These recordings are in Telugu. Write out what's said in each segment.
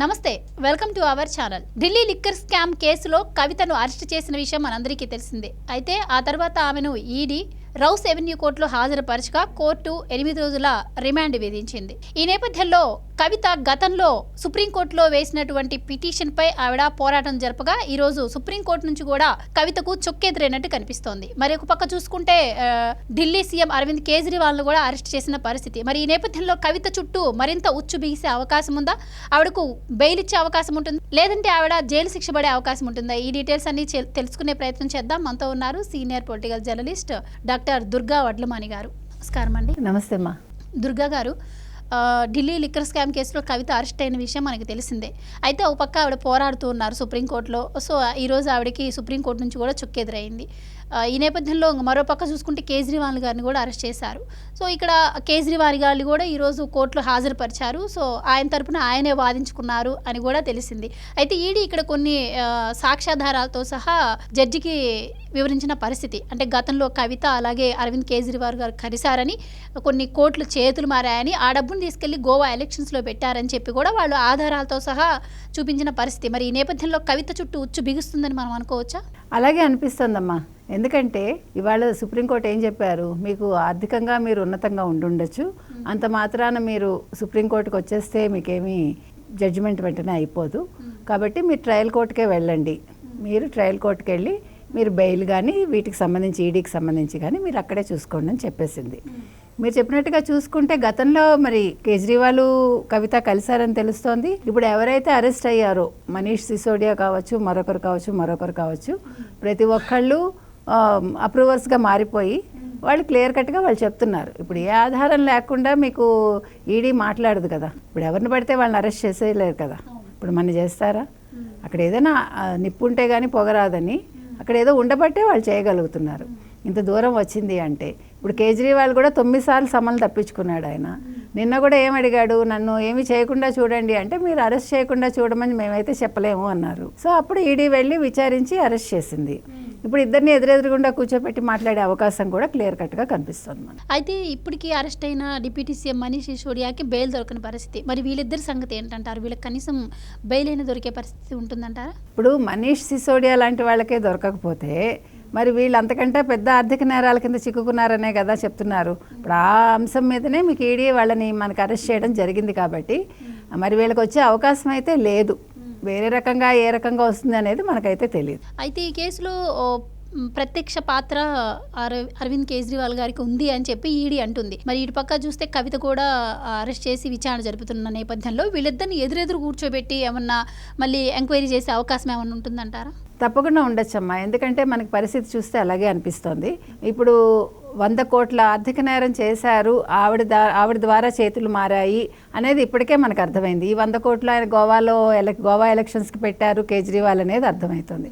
నమస్తే welcome to our channel. Delhi liquor scam కేసులో కవితను అరెస్ట్ చేసిన విషయం మనందరికీ తెలిసిందే. అయితే ఆ తర్వాత ఆమెను ఈడీ రౌస్ ఎవెన్యూ కోర్టులో హాజరుపరచగా కోర్టు ఎనిమిది రోజుల రిమాండ్ విధించింది. ఈ నేపథ్యంలో కవిత గతంలో సుప్రీంకోర్టులో వేసినటువంటి పిటిషన్ పై ఆవిడ పోరాటం జరపగా ఈ రోజు సుప్రీంకోర్టు నుంచి కూడా కవితకు చొక్కెదిరైనట్టు కనిపిస్తోంది. మరి ఒక పక్క చూసుకుంటే ఢిల్లీ సీఎం అరవింద్ కేజ్రీవాల్ను కూడా అరెస్ట్ చేసిన పరిస్థితి. మరి ఈ నేపథ్యంలో కవిత చుట్టూ మరింత ఉచ్చు బిగిసే అవకాశం ఉందా? ఆవిడకు బెయిల్ ఇచ్చే అవకాశం ఉంటుంది. లేదంటే ఆవిడ జైలు శిక్ష పడే అవకాశం ఉంటుందా? ఈ డీటెయిల్స్ అన్ని తెలుసుకునే ప్రయత్నం చేద్దాం. మనతో ఉన్నారు senior political journalist doctor Durga Vadlamani garu. నమస్కారం అండి. నమస్తే అమ్మా. దుర్గా గారు ఢిల్లీ లిక్కర్ స్కామ్ కేసులో కవిత అరెస్ట్ అయిన విషయం మనకి తెలిసిందే. అయితే ఒక పక్క ఆవిడ పోరాడుతూ ఉన్నారు సుప్రీంకోర్టులో సో ఈరోజు ఆవిడకి సుప్రీంకోర్టు నుంచి కూడా చుక్కెదురైంది ఈ నేపథ్యంలో మరో పక్క చూసుకుంటే కేజ్రీవాల్ గారిని కూడా అరెస్ట్ చేశారు. సో ఇక్కడ కేజ్రీవాల్ గారిని కూడా ఈరోజు కోర్టులో హాజరుపరిచారు. సో ఆయన తరపున ఆయనే వాదించుకున్నారు అని కూడా తెలిసింది. అయితే ఈడీ ఇక్కడ కొన్ని సాక్ష్యాధారాలతో సహా జడ్జికి వివరించిన పరిస్థితి. అంటే గతంలో కవిత అలాగే అరవింద్ కేజ్రీవాల్ గారు కలిశారని కొన్ని కోట్లు చేతులు మారాయని ఆ డబ్బును తీసుకెళ్ళి గోవా ఎలక్షన్స్లో పెట్టారని చెప్పి కూడా వాళ్ళు ఆధారాలతో సహా చూపించిన పరిస్థితి. మరి ఈ నేపథ్యంలో కవిత చుట్టూ ఉచ్చు బిగుస్తుందని మనం అనుకోవచ్చా? అలాగే అనిపిస్తుందమ్మా. ఎందుకంటే ఇవాళ సుప్రీంకోర్టు ఏం చెప్పారు? మీకు ఆర్థికంగా మీరు ఉన్నతంగా ఉండుండొచ్చు. అంత మాత్రాన మీరు సుప్రీంకోర్టుకు వచ్చేస్తే మీకేమీ జడ్జిమెంట్ వెంటనే అయిపోదు. కాబట్టి మీరు ట్రయల్ కోర్టుకే వెళ్ళండి. మీరు ట్రయల్ కోర్టుకి వెళ్ళి మీరు బెయిల్ కానీ వీటికి సంబంధించి ఈడీకి సంబంధించి కానీ మీరు అక్కడే చూసుకోండి అని చెప్పేసింది. మీరు చెప్పినట్టుగా చూసుకుంటే గతంలో మరి కేజ్రీవాల్ కవిత కలిశారని తెలుస్తోంది. ఇప్పుడు ఎవరైతే అరెస్ట్ అయ్యారో మనీష్ సిసోడియా కావచ్చు మరొకరు కావచ్చు మరొకరు కావచ్చు ప్రతి ఒక్కళ్ళు అప్రూవర్స్గా మారిపోయి వాళ్ళు క్లియర్ కట్గా వాళ్ళు చెప్తున్నారు. ఇప్పుడు ఏ ఆధారం లేకుండా మీకు ఈడీ మాట్లాడదు కదా. ఇప్పుడు ఎవరిని పడితే వాళ్ళని అరెస్ట్ చేసేయలేరు కదా. ఇప్పుడు మన చేస్తారా? అక్కడ ఏదైనా నిప్పు ఉంటే కానీ పొగరాదని అక్కడ ఏదో ఉండబట్టే వాళ్ళు చేయగలుగుతున్నారు. ఇంత దూరం వచ్చింది అంటే ఇప్పుడు కేజ్రీవాల్ కూడా తొమ్మిది సార్లు సమన్లు తప్పించుకున్నాడు ఆయన. నిన్న కూడా ఏం అడిగాడు? నన్ను ఏమి చేయకుండా చూడండి అంటే మీరు అరెస్ట్ చేయకుండా చూడమని మేమైతే చెప్పలేము అన్నారు. సో అప్పుడు ఈడీ వెళ్ళి విచారించి అరెస్ట్ చేసింది. ఇప్పుడు ఇద్దరిని ఎదురెదురుగుండా కూర్చోపెట్టి మాట్లాడే అవకాశం కూడా క్లియర్ కట్గా కనిపిస్తుంది మనకి. అయితే ఇప్పటికీ అరెస్ట్ అయిన డిప్యూటీ సీఎం మనీష్ సిసోడియాకి బెయిల్ దొరకని పరిస్థితి. మరి వీళ్ళిద్దరి సంగతి ఏంటంటారు? వీళ్ళకి కనీసం బెయిల్ అయినా దొరికే పరిస్థితి ఉంటుందంటారా? ఇప్పుడు మనీష్ సిసోడియా లాంటి వాళ్ళకే దొరకకపోతే మరి వీళ్ళు అంతకంటే పెద్ద ఆర్థిక నేరాల కింద చిక్కుకున్నారనే కదా చెప్తున్నారు. ఇప్పుడు ఆ అంశం మీదనే మీకు ఈడీ వాళ్ళని మనకు అరెస్ట్ చేయడం జరిగింది కాబట్టి మరి వీళ్ళకి వచ్చే అవకాశం అయితే లేదు. వేరే రకంగా ఏ రకంగా వస్తుంది అనేది మనకైతే తెలియదు అయితే ఈ కేసులో ప్రత్యక్ష పాత్ర అర- అరవింద్ కేజ్రీవాల్ గారికి ఉంది అని చెప్పి ఈడీ అంటుంది. మరి ఇటు పక్క చూస్తే కవిత కూడా అరెస్ట్ చేసి విచారణ జరుపుతున్న నేపథ్యంలో వీళ్ళిద్దరిని ఎదురెదురు కూర్చోబెట్టి ఏమన్నా మళ్ళీ ఎంక్వైరీ చేసే అవకాశం ఏమన్నా ఉంటుందంటారా? తప్పకుండా ఉండొచ్చమ్మా. ఎందుకంటే మనకి పరిస్థితి చూస్తే అలాగే అనిపిస్తోంది. ఇప్పుడు వంద కోట్ల ఆర్థిక నేరం చేశారు. ఆవిడ దా ఆవిడ ద్వారా చేతులు మారాయి అనేది ఇప్పటికే మనకు అర్థమైంది. ఈ వంద కోట్లు ఆయన గోవాలో ఎలక్ గోవా ఎలక్షన్స్కి పెట్టారు కేజ్రీవాల్ అనేది అర్థమవుతుంది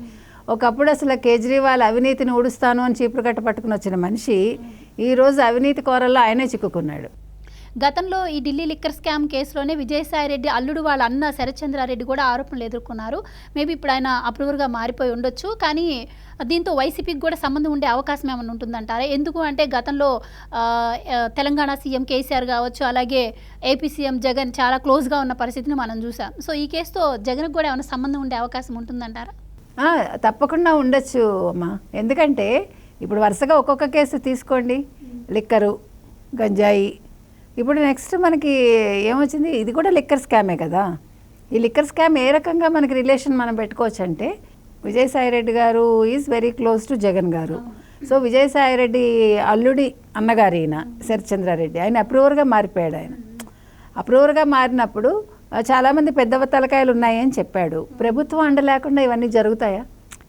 ఒకప్పుడు అసలు కేజ్రీవాల్ అవినీతిని ఊడుస్తాను అని చీపురు కట్ట పట్టుకుని వచ్చిన మనిషి ఈరోజు అవినీతి కోరల్లో ఆయనే చిక్కుకున్నాడు. గతంలో ఈ ఢిల్లీ లిక్కర్ స్కామ్ కేసులోనే విజయసాయి రెడ్డి అల్లుడు వాళ్ళ అన్న శరత్చంద్రారెడ్డి కూడా ఆరోపణలు ఎదుర్కొన్నారు. మేబీ ఇప్పుడు ఆయన అప్రూవర్గా మారిపోయి ఉండొచ్చు. కానీ దీంతో వైసీపీకి కూడా సంబంధం ఉండే అవకాశం ఏమైనా ఉంటుందంటారా? ఎందుకు అంటే గతంలో తెలంగాణ సీఎం కేసీఆర్ కావచ్చు అలాగే ఏపీ సీఎం జగన్ చాలా క్లోజ్గా ఉన్న పరిస్థితిని మనం చూసాం. సో ఈ కేసుతో జగన్కి కూడా ఏమైనా సంబంధం ఉండే అవకాశం ఉంటుందంటారా? తప్పకుండా ఉండొచ్చు అమ్మా. ఎందుకంటే ఇప్పుడు వరుసగా ఒక్కొక్క కేసు తీసుకోండి. లిక్కరు గంజాయి ఇప్పుడు నెక్స్ట్ మనకి ఏమొచ్చింది? ఇది కూడా లిక్కర్ స్కామే కదా? ఈ లిక్కర్ స్కామ్ ఏ రకంగా మనకి రిలేషన్ మనం పెట్టుకోవచ్చు అంటే విజయసాయిరెడ్డి గారు is very close to Jagan గారు. సో విజయసాయిరెడ్డి అల్లుడి అన్నగారు ఈయన శరత్చంద్రారెడ్డి ఆయన అప్రూవర్గా మారిపోయాడు ఆయన. అప్రూవర్గా మారినప్పుడు చాలామంది పెద్ద తలకాయలు ఉన్నాయి అని చెప్పాడు. ప్రభుత్వం అండ లేకుండా ఇవన్నీ జరుగుతాయా?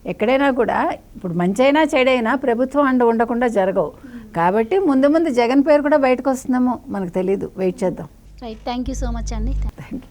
ఎక్కడైనా కూడా ఇప్పుడు మంచైనా చెడైనా ప్రభుత్వం అండ ఉండకుండా జరగవు. కాబట్టి ముందు ముందు జగన్ పేరు కూడా బయటకు వస్తుందేమో మనకు తెలియదు వెయిట్ చేద్దాం. Right thank you so much అండి థ్యాంక్ యూ